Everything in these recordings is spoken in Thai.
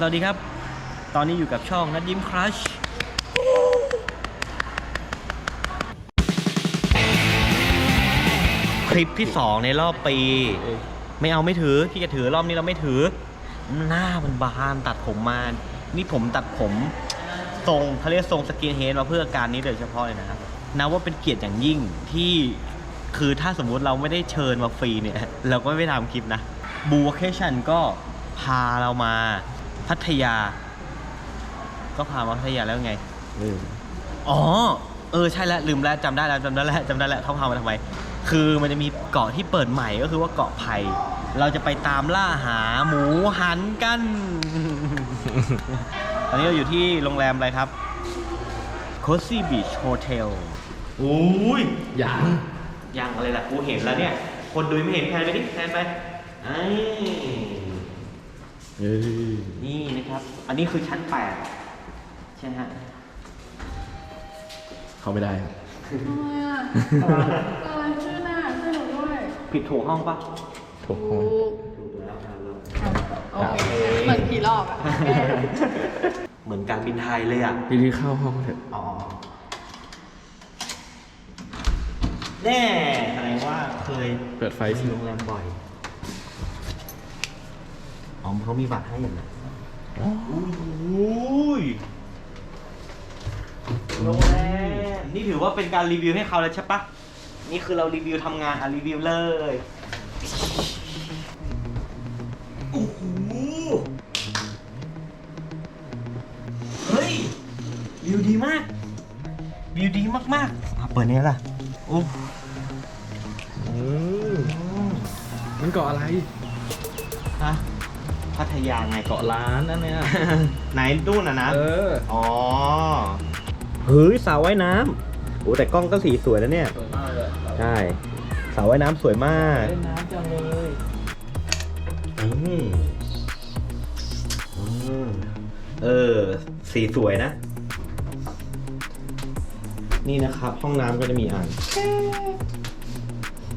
สวัสดีครับ ตอนนี้อยู่กับช่องนัดยิ้มครัชคลิปที่ 2 ในรอบปี ไม่เอาไม่ถือพี่จะถือรอบนี้เราไม่ถือ หน้ามันบานตัดผมมา นี่ผมตัดผมทรงเขาเรียกทรงสกินเฮดมาเพื่อการนี้โดยเฉพาะเลยนะครับนับว่าเป็นเกียรติอย่างยิ่งที่คือถ้าสมมุติเราไม่ได้เชิญมาฟรีเนี่ย เราก็ไม่ทำคลิปนะบูวเคชันก็พาเรามา พัทยา ก็พามาพัทยาแล้วไงอ๋อ เออใช่แล้วลืมแล้วจำได้แล้วจำได้แล้วจำได้แล้วเขาพามาทำไม คือมันจะมีเกาะที่เปิดใหม่ก็คือว่าเกาะไผ่เราจะไปตามล่าหาหมูหันกัน ตอนนี้เราอยู่ที่โรงแรมอะไรครับ Cozy Beach Hotel โอ้ยยังยังอะไรล่ะกูเห็นแล้วเนี่ย คนดูไม่เห็นแพนไปดิแพนไปไอ้เอ้ย นี่นะครับ อันนี้คือชั้น8ใช่ไหมฮะเข้าไม่ได้ครับทำไมอะอะไรชื่อหน้าชื่อหนูด้วยผิดถูกห้องปะถูกห้องถูกแล้วครับโอเคเหมือนกี่รอบอะเหมือนการบินไทยเลยอะพี่ที่เข้าห้องเถอะอ๋อแน่แสดงว่าเคยเปิดไฟไปสิที่โรงแรมบ่อย อ๋อเขามีบัตรให้อย่างไรอุ้ยโรงแรมนี่ถือว่าเป็นการรีวิวให้เขาแล้วใช่ปะนี่คือเรารีวิวทำงานอะรีวิวเลยโอ้โหเฮ้ยวิวดีมากวิวดีมากๆอะเปิดเนี้ยล่ะโอ้อืมมันเกาะอะไรฮะ พัทยาไงเกาะเกาะล้านนั่นเนี่ย ไหนนู่นอะนะ เอออ๋อ เฮ้ยสาวว่ายน้ำโอ้แต่กล้องก็สีสวยแล้วเนี่ย สวยมากเลยใช่สาวว่ายน้ำสวยมากเล่นน้ำจังเลยอืมอืมเออ สีสวยนะ นี่นะครับ ห้องน้ำก็จะมีอ่าง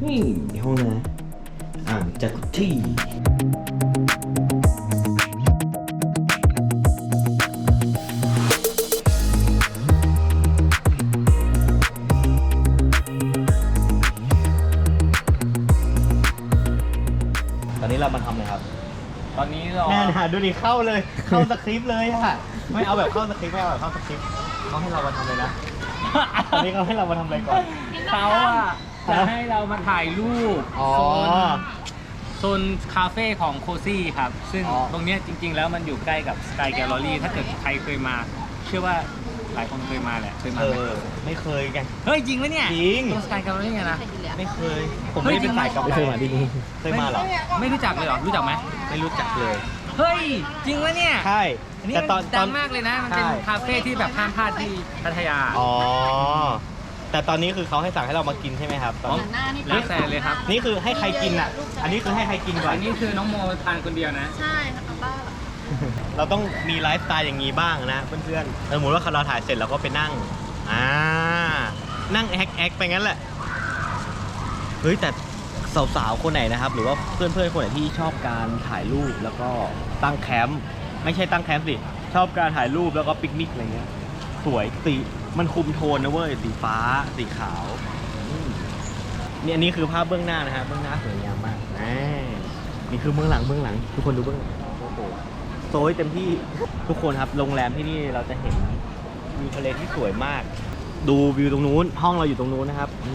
นี่ห้องน้ำอ่างจากุชี่ต ดูดิเข้าเลยเข้าสคริปต์เลยอะไม่เอาแบบเข้าสคริปต์ไม่เอาแบบเข้าสคริปต์เขาให้เรามาทำเลยนะตอนนี้เขาให้เรามาทำอะไรก่อน เขาอะจะให้เรามาถ่ายรูปอ๋อ โซนโซนคาเฟ่ของโคซี่ครับ ซึ่งอ๋อ ตรงเนี้ยจริง ๆ แล้วมันอยู่ใกล้กับสกายแกลเลอรี่ถ้าเกิดใครเคยมา เชื่อว่าหลายคนเคยมาแหละเคยมาเอไหมอไม่เคยไงเฮ้ยจริงไหมเนี่ยจริงตรงสกายแกลเลอรี่นะ ไม่เคย ผมไม่ได้เป็นสายกาแฟไม่เคยมาที่นี่เคยมาเหรอ ไม่รู้จักเลยเหรอรู้จักไหมไม่รู้จักเลย เฮ้ย จริงไหมเนี่ยใช่อันนี้แต่มันตอนตดัอน งมากเลยนะ มันเป็นใช่ คาเฟ่ที่แบบห้ามพลาดที่พัทยา อ๋อแต่ตอนนี้คือเขาให้สั่งให้เรามากินใช่ไหมครับตอนนี้หน้านี่แล้วแต่เลยครับ นี่คือให้ใครกินอะ อันนี้คือให้ใครกินก่อนอันนี้คือน้องโมทานคนเดียวนะ ใช่ค่ะป้าเราต้องมีไลฟ์สไตล์อย่างนี้บ้างนะเพื่อนๆสมมติว่าเราถ่ายเสร็จเราก็ไปนั่งอ่านั่งแอคแอคไปงั้นแหละเฮ้ยแต่ สาวๆคนไหนนะครับ หรือว่าเพื่อนๆคนไหนที่ชอบการถ่ายรูปแล้วก็ตั้งแคมป์ไม่ใช่ตั้งแคมป์สิชอบการถ่ายรูปแล้วก็ปิกนิกอะไรเงี้ยสวยสีมันคุมโทนนะเว้ยสีฟ้าสีขาวนี่อันนี้คือภาพเบื้องหน้านะฮะเบื้องหน้าสวยงามมากอ่นี่คือเบื้องหลังเบื้องหลัง ทุกคนดูเบื้องหลังโซยเต็มที่ทุกคนครับโรงแรมที่นี่เราจะเห็นวิวทะเลที่สวยมาก ดูวิวตรงนู้น ห้องเราอยู่ตรงนู้นนะครับอื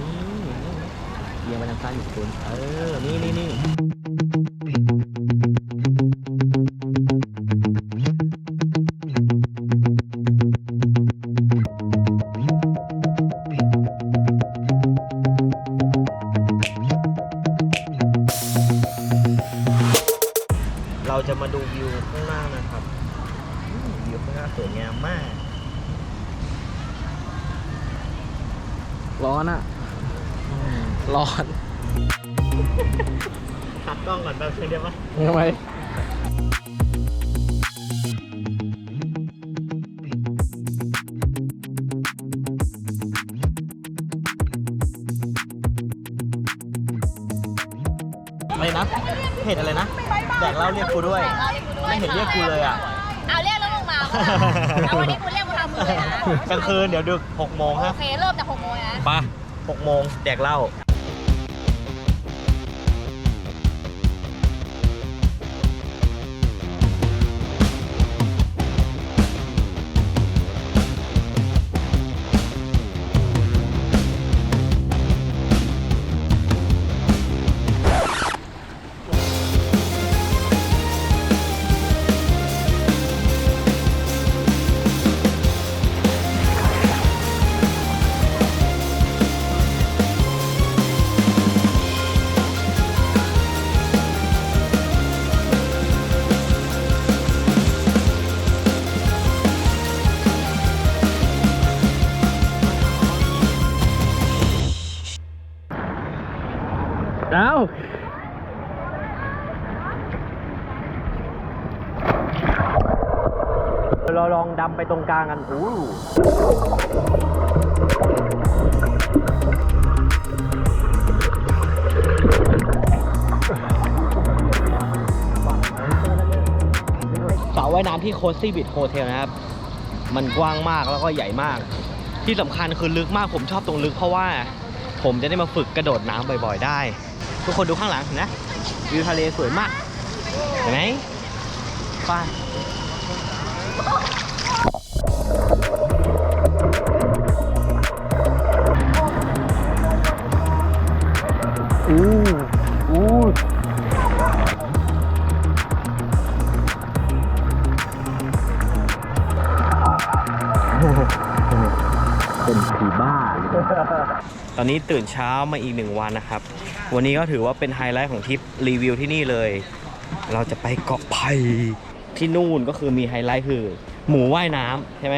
เอียงไปทางซ้ายอยู่คุณเออ นี่นี่นี่ หักกล้องก่อนแป๊บนึงเดียวปะทำไมอะไรนะเพจอะไรนะ แดกเหล้าเรียกกูด้วย ไม่เห็นเรียกกูเลยอะ เอาเรียกแล้วลงมาเมื่อไหร่เอาวันนี้กูเรียกมาทำมือเลยนะกลางคืนเดี๋ยวดึกหกโมงโอครับเคเริ่มจากหกโมงนะ ไปหกโมงแดกเหล้า ตรงกลางกันอู้สระว่ายน้ำที่โคสซี่บิ t โฮเทลนะครับ มันกว้างมากแล้วก็ใหญ่มาก ที่สำคัญคือลึกมากผมชอบตรงลึกเพราะว่าผมจะได้มาฝึกกระโดดน้ำบ่อยๆได้ ทุกคนดูข้างหลังนนะวิวทะเลสวยมาก เห็นไหมฟ้า อนนี้ตื่นเช้ามาอีกหนึ่งวันนะครับ วันนี้ก็ถือว่าเป็นไฮไลท์ของทริปรีวิวที่นี่เลย เราจะไปเกาะไผ่ที่นู่นก็คือมีไฮไลท์คือ หมูว่ายน้ำใช่ไหม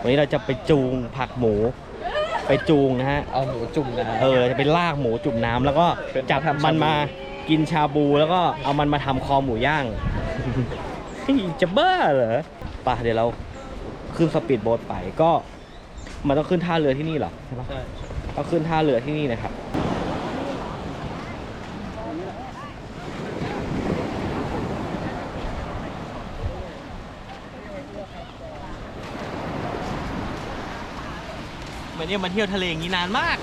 วันนี้เราจะไปจูงผักหมู ไปจูงนะฮะ เอาหมูจุ่มน้ำ เออจะไปลากหมูจุ่มน้ำแล้วก็เป็นจับทำชาบู มันมากินชาบูแล้วก็เอามันมาทำคอหมูย่างเฮ้ยจะบ้าเหรอป่ะเดี๋ยวเราขึ้นสปีดโบ๊ทไปก็ มันต้องขึ้นท่าเรือที่นี่เหรอใช่ปะใช่ ต้องขึ้นท่าเรือที่นี่นะครับเหมือนเนี่ยมาเที่ยวทะเลอย่างนี้นานมาก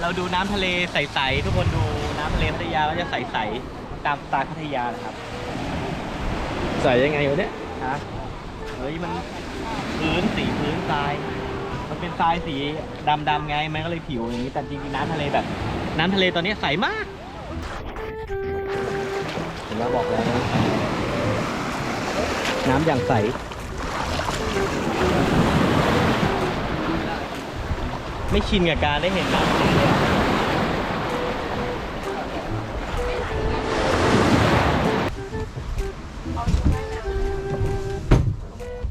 เราดูน้ำทะเลใสๆทุกคนดูน้ำทะเลพัทยาก็จะใสๆตามสไตล์พัทยานะครับ ใส่ยังไงวะเนี่ยฮะเฮ้ยมันพื้นสีพื้นทรายมัน เป็นทรายสีดำๆไง มันก็เลยผิวอย่างนี้ แต่จริงๆน้ำทะเลแบบ น้ำทะเลตอนนี้ใสมากเห็นไหมบอกแล้วนะน้ำอย่างใสไม่ชินกับการได้เห็นน้ำเลย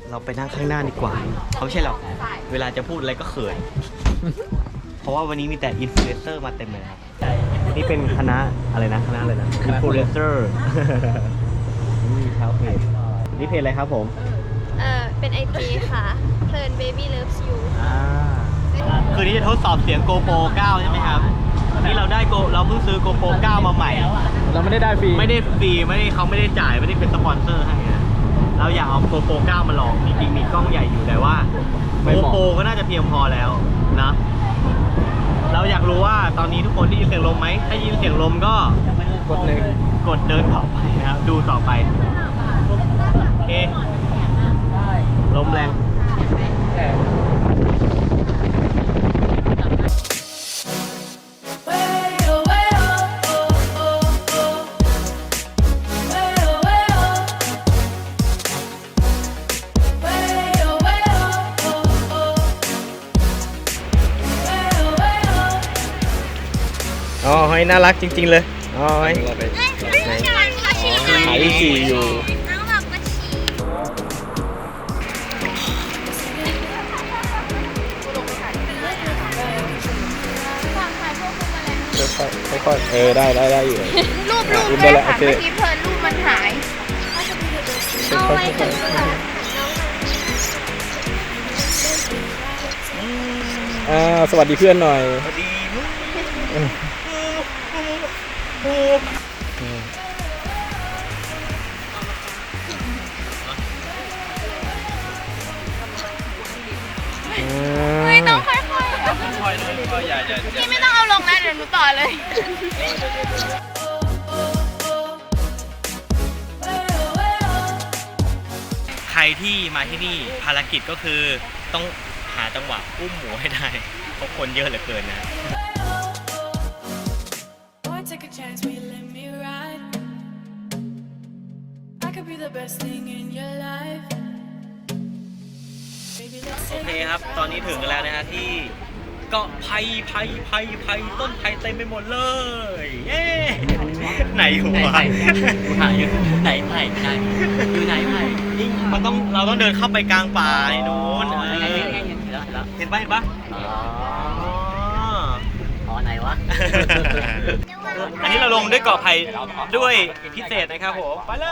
เราไปนั่งข้างหน้าดีกว่า เขาไม่ใช่หรอก เวลาจะพูดอะไรก็เขิน เพราะว่าวันนี้มีแต่อินฟลูเอนเซอร์มาเต็มเลยครับ นี่เป็นคณะอะไรนะคณะอะไรนะอินฟลูเอนเซอร์นี่ครับเพจนี่เพจอะไรครับผม เออเป็นไอจีค่ะ เพลิน baby loves you อ่าคืนนี้จะทดสอบเสียง GoPro 9 ใช่ไหมครับนี่เราได้โกเราเพิ่งซื้อ GoPro 9 มาใหม่ เราไม่ได้ได้ฟรี ไม่ได้ฟรีไม่ได้เขาไม่ได้จ่ายไม่ได้เป็นสปอนเซอร์ให้นะเราอยากเอา GoPro 9 มาลองจริงๆมีกล้องใหญ่อยู่แต่ว่าไม่เหมาะ GoPro ก็น่าจะเพียงพอแล้วนะ เราอยากรู้ว่าตอนนี้ทุกคนได้ยินเสียงลมไหม ถ้ายินเสียงลมก็กดหนึ่งกดเดินต่อไปนะครับ ดูต่อไป โอเค ลมแรง หอยน่ารักจริง ๆ เลยอ๋อหอยเราไปหายฉี่อยู่น้องบอกมาฉี่ค่อยๆเออได้ได้ได้อยู่รูปรูปได้ได้แล้วค่ะเมื่อกี้เพลินรูปมันหายเอาไว้ถึงค่ะอ่าสวัสดีเพื่อนหน่อยสวัสดี ถูกเฮ้ต้องค่อยๆคออยอย่าอย่าอย่าพี่ไม่ต้องเอาลงนะเดี๋ยวหนูต่อเลย ใครที่มาที่นี่ภารกิจก็คือต้องหาจังหวะอุ้มหมูให้ได้เพราะคนเยอะเหลือเกินนะ let's โอ take เคครับ ตอนนี้ถึงกันแล้วนะฮะที่เกาะไผ่ไผ่ไผ่ไผ่ต้นไผ่เต็มไปหมดเลยเย้ไหนหัวไหนไผ่กูหาอยู่ไหนไผ่ไม่ได้อยู่ไหนไผ่นี่มันต้องเราต้องเดินเข้าไปกลางป่าในนู้นเอเห็นอเห็นเห็นแล้วเห็นแล้วเห็นปะเห็นปะอ๋ออ๋ออ๋อไหนวะอันนี้เราลงด้วยเกาะไผ่ด้วยพิเศษนะครับผมไปเล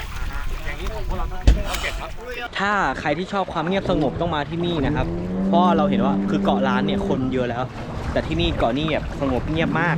ย ถ้าใครที่ชอบความเงียบสงบต้องมาที่นี่นะครับ เพราะเราเห็นว่าคือเกาะล้านเนี่ยคนเยอะแล้ว แต่ที่นี่เกาะนี่แบบสงบเงียบมาก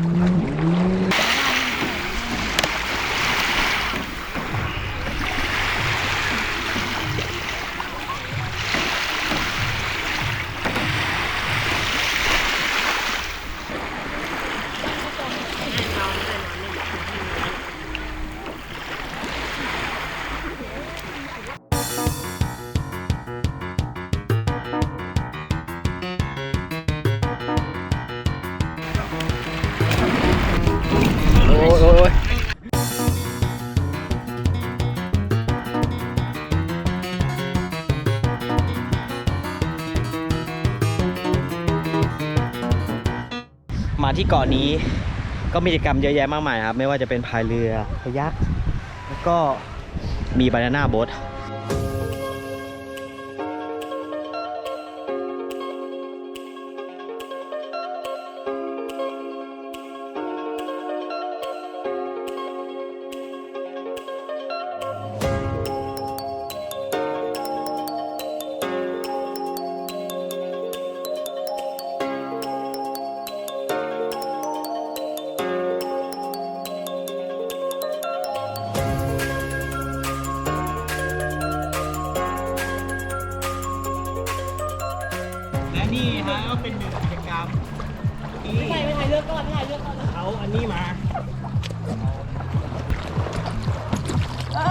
ที่เกาะนี้ก็มีกิจกรรมเยอะแยะมากมายครับ ไม่ว่าจะเป็นพายเรือพายักแล้วก็มีบานาน่าโบ๊ท นี่ฮะก็เป็นหนึ่งกิจกรรมที่ไม่ไม่ใช่เลือกก่อนถ่ายเลือกก่อนเขาอันนี้มาก็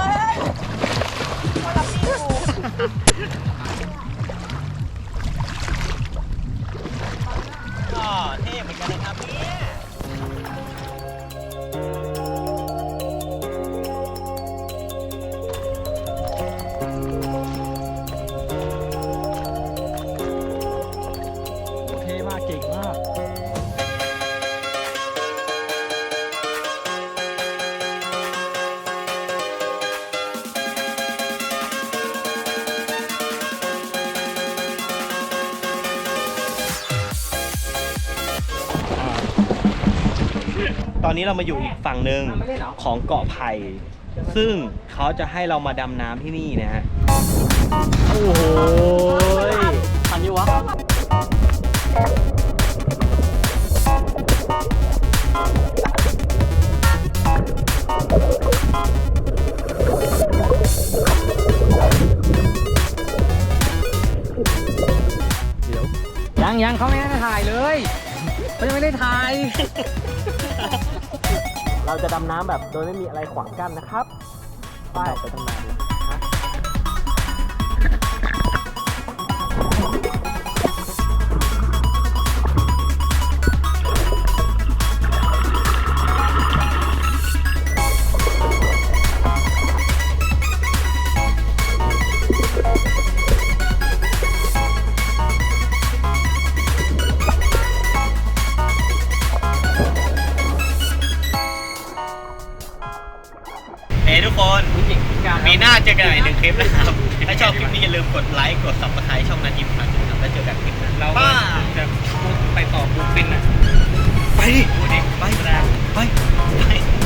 ตอนนี้เรามาอยู่อีกฝั่งหนึ่งของเกาะไผ่ ซึ่งเขาจะให้เรามาดำน้ำที่นี่นะฮะ โอ้โหทันอยู่วะยังยังเขาไม่ได้ถ่ายเลย เขายังไม่ได้ถ่าย เราจะดำน้ำแบบโดยไม่มีอะไรขวางกั้นนะครับ ไปไปตั้งนาน อบคลิปนี้อย่าลืมกดไลค์กด subscribe ช่องนันยิมพันนะครับแล้วเจอกันคลิปหน้าเราป้าจะไปต่อบูฟินอะไปดิไปไปไปไป